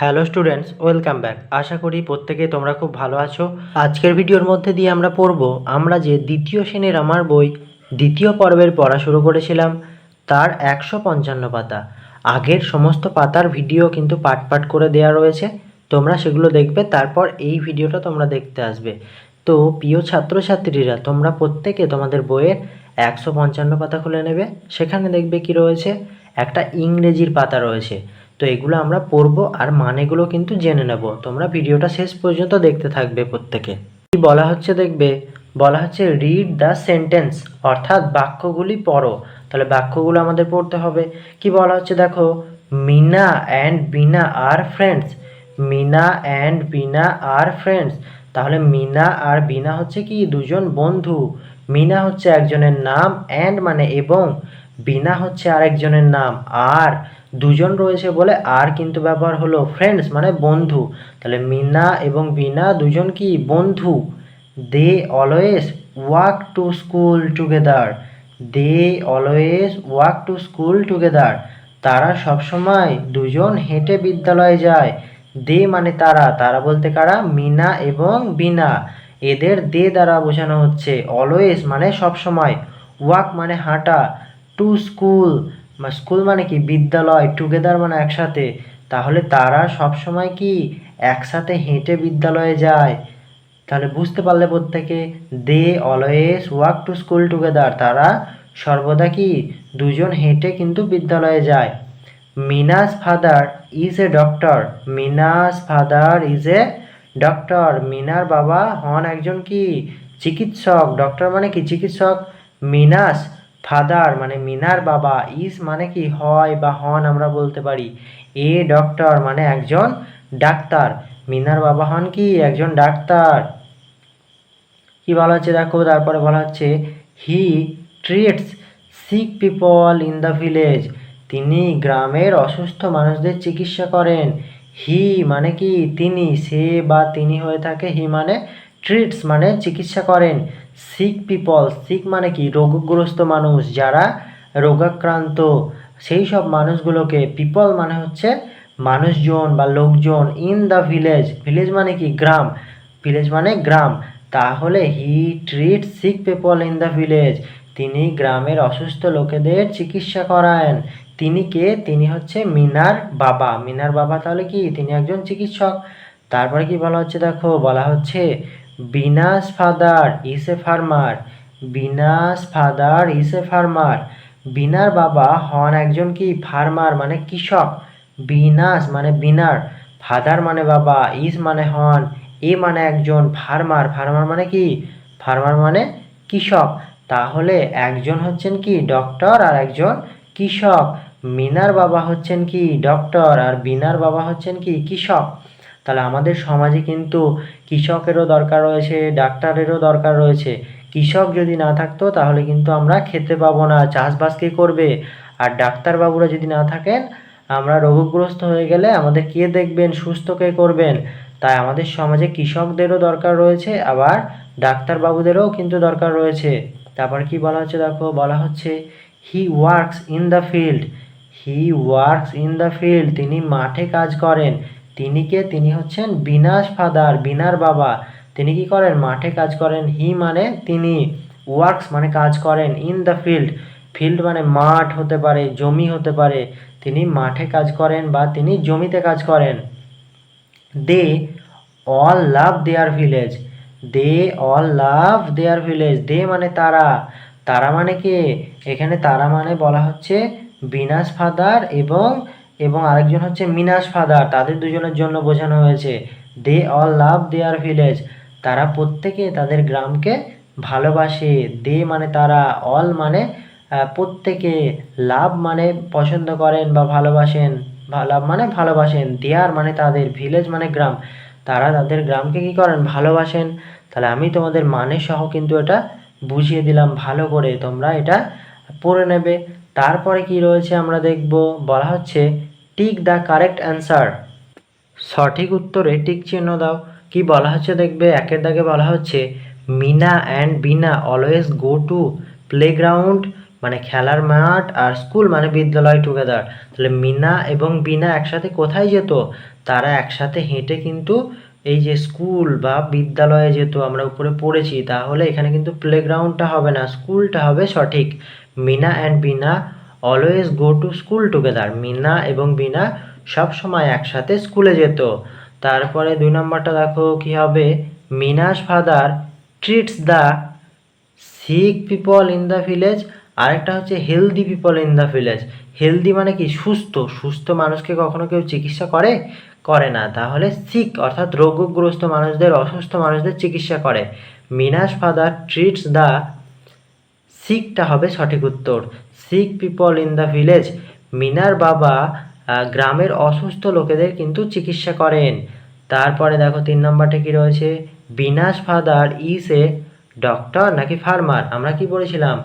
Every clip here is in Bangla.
Hello students, welcome back. আশা করি প্রত্যেকে তোমরা খুব ভালো আছো। আজকের ভিডিওর মধ্যে দিয়ে আমরা পড়ব, আমরা যে দ্বিতীয় শ্রেণির আমার বই, দ্বিতীয় পর্বের পড়া শুরু করেছিলাম, তার একশো পঞ্চান্ন পাতা। আগের সমস্ত পাতার ভিডিও কিন্তু পাট পাট করে দেওয়া রয়েছে, তোমরা সেগুলো দেখবে, তারপর এই ভিডিওটা তোমরা দেখতে আসবে। তো প্রিয় ছাত্রছাত্রীরা, তোমরা প্রত্যেকে তোমাদের বইয়ের একশো পঞ্চান্ন পাতা খুলে নেবে। সেখানে দেখবে কি রয়েছে, একটা ইংরেজির পাতা রয়েছে। তো এগুলো আমরা পড়ব আর মানেগুলো কিন্তু জেনে নেব। তোমরা ভিডিওটা শেষ পর্যন্ত দেখতে থাকবে প্রত্যেকে। কি বলা হচ্ছে দেখবে? বলা হচ্ছে রিড দ্য সেন্টেন্স অর্থাৎ বাক্যগুলি পড়ো। তাহলে বাক্যগুলো আমাদের পড়তে হবে। কি বলা হচ্ছে দেখো? মিনা অ্যান্ড বিনা আর ফ্রেন্ডস মিনা অ্যান্ড বিনা আর ফ্রেন্ডস তাহলে মিনা আর বিনা হচ্ছে কি? দুজন বন্ধু। মিনা হচ্ছে একজনের নাম অ্যান্ড মানে এবং বিনা হচ্ছে আরেকজনের নাম, আর। দুজন রয়েছে বলে আর কিন্তু ব্যবহার হলো ফ্রেন্ডস মানে বন্ধু। তাহলে মিনা এবং বিনা দুজন কি? বন্ধু। They always walk to school together. They always walk to school together. তারা সবসময় দুজন হেঁটে বিদ্যালয়ে যায়। দে মানে তারা। তারা বলতে কারা? মিনা এবং বিনা। এদের দে দ্বারা বোঝানো হচ্ছে। অলওয়েজ মানে সবসময়। ওয়াক মানে হাঁটা। To school. স্কুল মানে কি? বিদ্যালয় টুগেদার মানে একসাথে। তাহলে তারা সবসময় কি একসাথে হেঁটে বিদ্যালয়ে যায়? তাহলে বুঝতে পারলে প্রত্যেকে। They always walk to school together তারা সর্বদা কি দুজন হেঁটে কিন্তু বিদ্যালয়ে যায়। Meena's father is a doctor. Meena's father is a doctor. মিনার বাবা হন একজন কি চিকিৎসক। ডক্টর মানে কি চিকিৎসক? মিনাস ফাদার মানে মিনার বাবা, ইস মানে কি? হয় বা হন আমরা বলতে পারি। এ ডক্টর মানে একজন ডাক্তার। মিনার বাবা হন কি? একজন ডাক্তার। কি বলা হচ্ছে দেখো? তারপরে বলা হচ্ছে, he treats sick people in the village. তিনি গ্রামের অসুস্থ মানুষদের চিকিৎসা করেন। হি মানে কি? তিনি, সে বা তিনি হয়ে থাকে হি মানে ট্রিটস মানে চিকিৎসা করেন। সিক পিপল সিক মানে কি? রোগগ্রস্ত মানুষ যারা রোগাক্রান্ত, সেই সব মানুষগুলোকে পিপল মানে হচ্ছে মানুষজন বা লোকজন ইন দ্য ভিলেজ ভিলেজ মানে কি? গ্রাম। ভিলেজ মানে গ্রাম। তাহলে he treat sick people in the village তিনি গ্রামের অসুস্থ লোকেদের চিকিৎসা করায়েন তিনি কে? তিনি হচ্ছে মিনার বাবা। মিনার বাবা তাহলে কি? তিনি একজন চিকিৎসক। তারপরে কি বলা হচ্ছে দেখো? বলা হচ্ছে Bina's father is a farmer Bina's father is a farmer. বিনার বাবা হন একজন কি ফার্মার মানে কৃষক? বিনাস মানে বিনার। ফাদার মানে বাবা, ইস মানে হন, এ মানে একজন ফার্মার। ফার্মার মানে কি? ফার্মার মানে কৃষক। তাহলে একজন হচ্ছেন কি ডক্টর আর একজন কৃষক। মিনার বাবা হচ্ছেন কি ডক্টর আর বিনার বাবা হচ্ছেন কি কৃষক। তাহলে আমাদের সমাজে কিন্তু কৃষকেরও দরকার রয়েছে, ডাক্তারেরও দরকার রয়েছে। কৃষক যদি না থাকতো তাহলে কিন্তু আমরা খেতে পাবো না, চাষবাস কে করবে? আর ডাক্তারবাবুরা যদি না থাকেন, আমরা রোগগ্রস্ত হয়ে গেলে আমাদের কে দেখবেন, সুস্থ কে করবেন? তাই আমাদের সমাজে কৃষকদেরও দরকার রয়েছে, আবার ডাক্তারবাবুদেরও কিন্তু দরকার রয়েছে। তারপর কি বলা হচ্ছে দেখো? বলা হচ্ছে he works in the field he works in the field তিনি মাঠে কাজ করেন। তিনি কে তিনি হচ্ছেন বিনাশ ফাদার, বিনার বাবা। তিনি কি করেন? মাঠে কাজ করেন। হি মানে তিনি ওয়ার্কস মানে কাজ করেন। In the field. ফিল্ড মানে মাঠ হতে পারে, জমি হতে পারে। তিনি মাঠে কাজ করেন বা তিনি জমিতে কাজ করেন। They all love their village. They all love their village. They মানে তারা। তারা মানে কে? এখানে তারা মানে বলা হচ্ছে বিনাশ ফাদার এবং এবং আরেকজন হচ্ছে মিনাস ফাদার, তাদের দুজনের জন্য বোঝানো হয়েছে। দে অল লাভ দেয়ার ভিলেজ তারা প্রত্যেকে তাদের গ্রামকে ভালোবাসে। দে মানে তারা অল মানে প্রত্যেকে লাভ মানে পছন্দ করেন বা ভালোবাসেন। লাভ মানে ভালোবাসেন। দেয়ার মানে তাদের ভিলেজ মানে গ্রাম। তারা তাদের গ্রামকে কী করেন? ভালোবাসেন। তাহলে আমি তোমাদের মানে সহ কিন্তু এটা বুঝিয়ে দিলাম ভালো করে। তোমরা এটা পড়ে নেবে। তারপরে কি রয়েছে আমরা দেখব? বলা হচ্ছে টিক দ্য কারেক্ট অ্যান্সার। সঠিক উত্তরে টিক চিহ্ন দাও। কি বলা হচ্ছে দেখবে? একের দাগে বলা হচ্ছে, Meena and Bina always go to playground মানে খেলার মাঠ আর স্কুল মানে বিদ্যালয় টুগেদার তাহলে মিনা এবং বিনা একসাথে কোথায় যেত? তারা একসাথে হেঁটে কিন্তু এই যে স্কুল বা বিদ্যালয়ে যেত, আমরা উপরে পড়েছি, তাহলে এখানে কিন্তু প্লেগ্রাউন্ডটা হবে না স্কুলটা হবে সঠিক। Meena and Bina always go to school together Meena এবং বিনা সব সময় একসাথে স্কুলে যেত। তারপরে দুই নম্বরটা দেখো কি হবে? Meena's father treats the sick people in the village আরেকটা হচ্ছে healthy people in the village healthy মানে কি? সুস্থ। সুস্থ মানুষকে কখনো কেউ চিকিৎসা করে? করে না। তাহলে সিক অর্থাৎ রোগগ্রস্ত মানুষদের, অসুস্থ মানুষদের চিকিৎসা করে। মিনাস ফাদার ট্রিটস দ্য সিকটা হবে সঠিক উত্তর। Sick people in the village. মিনার বাবা গ্রামের অসুস্থ লোকেদের কিন্তু চিকিৎসা করেন। তারপরে দেখো তিন নম্বরটা কি রয়েছে? Bina's father is a doctor নাকি ফার্মার? আমরা কি বলেছিলাম?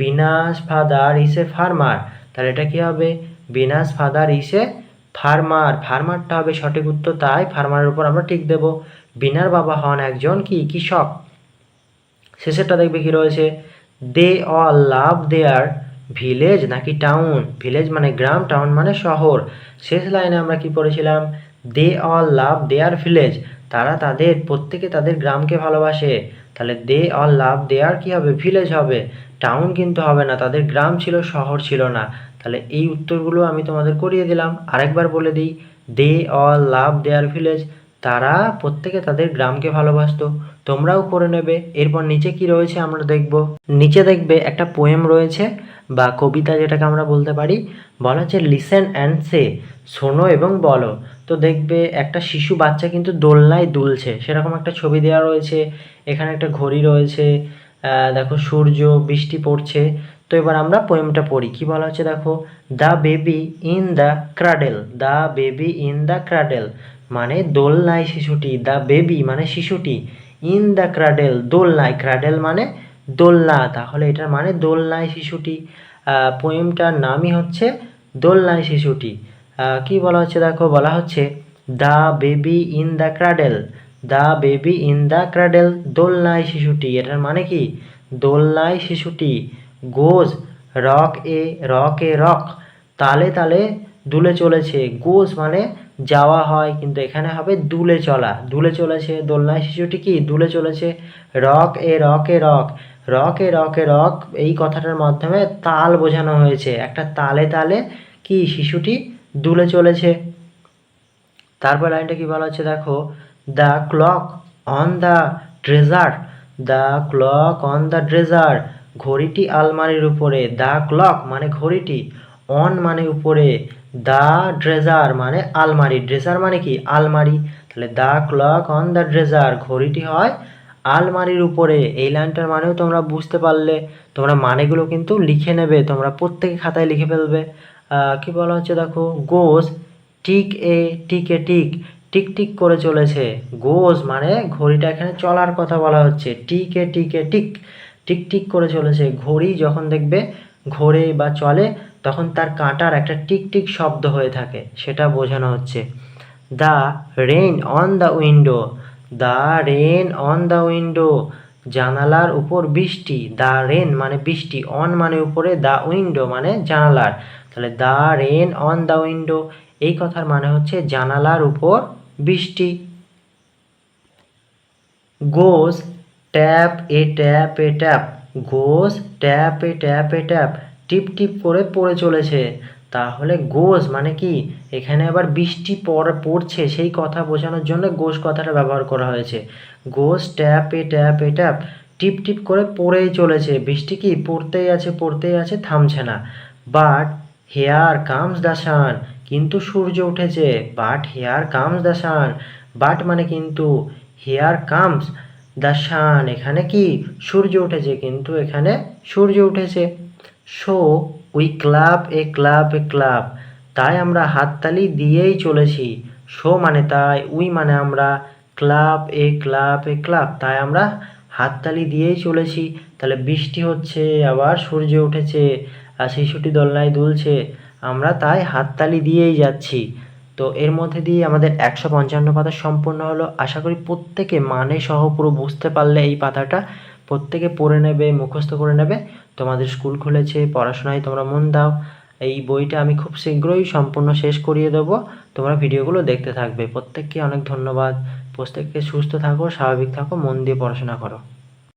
বিনাশ ফাদার ইজ এ ফার্মার। তাহলে এটা কি হবে? Bina's father is a farmer. ফার্মারটা হবে সঠিক উত্তর, তাই ফার্মারের উপর আমরা ঠিক দেব। বিনার বাবা হন একজন কি? কৃষক। শেষেরটা দেখবে কি রয়েছে? They all love their village নাকি টাউন ভিলেজ মানে গ্রাম টাউন মানে শহর। শেষ লাইনে আমরা কি পড়েছিলাম? দে অল লাভ দেয়ার ভিলেজ তারা তাদের, প্রত্যেকে তাদের গ্রামকে ভালোবাসে। তাহলে দে অল লাভ দেয়ার কি হবে? ভিলেজ হবে। টাউন কিন্তু হবে না। তাদের গ্রাম ছিল, শহর ছিল না। তাহলে এই উত্তরগুলো আমি তোমাদের করিয়ে দিলাম। আরেকবার বলে দিই। দে অল লাভ দেয়ার ভিলেজ তারা প্রত্যেকে তাদের গ্রামকে ভালোবাসতো। তোমরাও করে নেবে। এরপর নিচে কি রয়েছে আমরা দেখব। নিচে দেখবে একটা পোয়েম রয়েছে বা কবিতা যেটাকে আমরা বলতে পারি। বলা হচ্ছে লিসেন অ্যান্ড সে শোনো এবং বলো। তো দেখবে একটা শিশু বাচ্চা কিন্তু দোলনায় দুলছে। সেরকম একটা ছবি দেওয়া রয়েছে। এখানে একটা ঘড়ি রয়েছে। দেখো সূর্য, বৃষ্টি পড়ছে। তো এবার আমরা পোয়েমটা পড়ি। কি বলা হচ্ছে দেখো? The baby in the cradle the baby in the cradle মানে দোলনায় শিশুটি দ্য বেবি মানে শিশুটি। ইন দ্য ক্রাডেল দোলনায় ক্রাডেল মানে দোলনা, তাহলে এটার মানে দোলনায় শিশুটি। পোয়েমটার নামই হচ্ছে দোলনায় শিশুটি। কি বলা হচ্ছে দেখো, বলা হচ্ছে the baby in the cradle the baby in the cradle দোলনায় শিশুটি। এটার মানে কি? দোলনায় শিশুটি goes rock a rock a rock তালে তালে দুলে চলেছে। গোজ মানে যাওয়া হয়, কিন্তু এখানে হবে দুলে চলা। দুলে চলেছে দোলনায়। শিশুটি কি? দুলে চলেছে। Rock a rock a rock. Rock a rock a rock, এই কথাটার মাধ্যমে তাল বোঝানো হয়েছে। একটা তালে তালে কি? শিশুটি দুলে চলেছে। তারপর লাইনটা কি বলা হচ্ছে? দেখো, the clock on the dresser. The clock on the dresser. ঘড়িটি আলমারির উপরে। দ্য ক্লক মানে ঘড়িটি। অন মানে উপরে। দ্য ড্রেজার মানে আলমারি। ড্রেজার মানে কি? আলমারি। তাহলে the clock on the dresser. ঘড়িটি হয় আলমারির উপরে। এই লাইনটার মানেও তোমরা বুঝতে পারলে। তোমরা মানেগুলো কিন্তু লিখে নেবে। তোমরা প্রত্যেকে খাতায় লিখে ফেলবে। কি বলা হচ্ছে দেখো? Goes tick a tick a tick tick tick করে চলেছে। গোজ মানে ঘড়িটা এখানে চলার কথা বলা হচ্ছে। টিক টিক টিক টিক টিক করে চলেছে। ঘড়ি যখন দেখবে ঘোরে বা চলে তখন তার কাঁটার একটা টিক টিক শব্দ হয়ে থাকে, সেটা বোঝানো হচ্ছে the rain on the window the rain on the window, জানালার উপর বৃষ্টি দ্য রেন মানে বৃষ্টি, অন মানে উপরে দ্য উইন্ডো মানে জানালার, তাহলে the rain on the window, এই কথার মানে হচ্ছে জানালার উপর বৃষ্টি, goes tap a tap a tap, goes tap a tap a tap টিপ টিপ করে পড়ে চলেছে। তাহলে গোজ মানে কি? এখানে আবার বৃষ্টি পড়- পড়ছে, সেই কথা বোঝানোর জন্য গোজ কথাটা ব্যবহার করা হয়েছে। Goes tap a tap a tap, টিপ টিপ করে পড়েই চলেছে। বৃষ্টি কি? পড়তেই আছে পড়তেই আছে, থামছে না। But here comes the sun, কিন্তু সূর্য উঠেছে। But here comes the sun, but মানে কিন্তু হেয়ার কামস দ্য সান। এখানে কি? সূর্য উঠেছে, কিন্তু এখানে সূর্য উঠেছে। So we clap a clap a clap তাই আমরা হাততালি দিয়েই চলেছি। শো মানে তাই উই মানে আমরা clap a clap a clap তাই আমরা হাততালি দিয়েই চলেছি। তাহলে বৃষ্টি হচ্ছে, আবার সূর্য উঠেছে, আর শিশুটি দোলনায় দুলছে। আমরা তাই হাততালি দিয়েই যাচ্ছি। তো এর মধ্যে দিয়ে আমাদের একশো পঞ্চান্ন পাতা সম্পূর্ণ হলো। আশা করি প্রত্যেকে মানে সহ পুরো বুঝতে পারলে এই পাতাটা প্রত্যেকে পড়ে নেবে, মুখস্থ করে নেবে। তোমাদের স্কুল খুলেছে, পড়াশোনায় তোমরা মন দাও। এই বইটা আমি খুব শীঘ্রই সম্পূর্ণ শেষ করিয়ে দেবো। তোমরা ভিডিওগুলো দেখতে থাকবে। প্রত্যেককে অনেক ধন্যবাদ। প্রত্যেককে সুস্থ থাকো, স্বাভাবিক থাকো, মন দিয়ে পড়াশোনা করো।